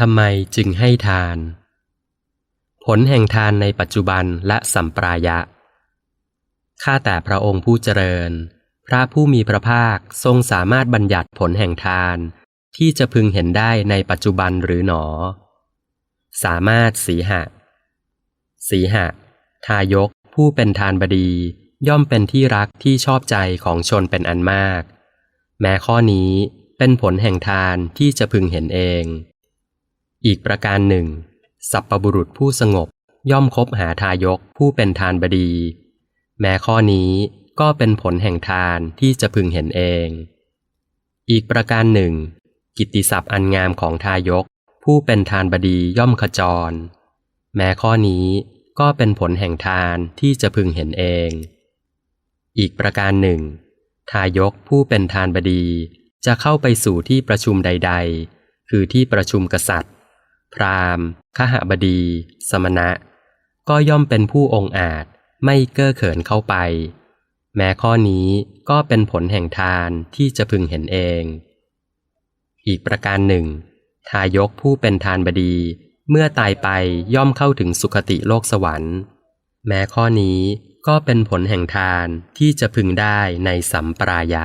ทำไมจึงให้ทาน ผลแห่งทานในปัจจุบันและสัมปรายะ ข้าแต่พระองค์ผู้เจริญ พระผู้มีพระภาคทรงสามารถบัญญัติผลแห่งทาน ที่จะพึงเห็นได้ในปัจจุบันหรือหนอ สามารถสีหะ สีหะ ทายกผู้เป็นทานบดีย่อมเป็นที่รักที่ชอบใจของชนเป็นอันมาก แม้ข้อนี้เป็นผลแห่งทานที่จะพึงเห็นเอง อีกประการหนึ่ง สัพปบุรุษผู้สงบย่อมคบหาทายกผู้เป็นทานบดี แม้ข้อนี้ก็เป็นผลแห่งทานที่จะพึงเห็นเอง อีกประการหนึ่ง กิตติศัพท์อันงามของทายก ผู้เป็นทานบดีย่อมขจร แม้ข้อนี้ก็เป็นผลแห่งทานที่จะพึงเห็นเอง อีกประการหนึ่ง ทายกผู้เป็นทานบดีจะเข้าไปสู่ที่ประชุมใด ๆ คือที่ประชุมกษัตริย์ พราหมณ์ขหบดี สมณะ ก็ย่อมเป็นผู้องอาจไม่เก้อเขินเข้าไป แม้ข้อนี้ก็เป็นผลแห่งทานที่จะพึงเห็นเอง อีกประการหนึ่ง ทายกผู้เป็นทานบดีเมื่อตายไปย่อมเข้าถึงสุคติโลกสวรรค์ แม้ข้อนี้ก็เป็นผลแห่งทานที่จะพึงได้ในสัมปรายะ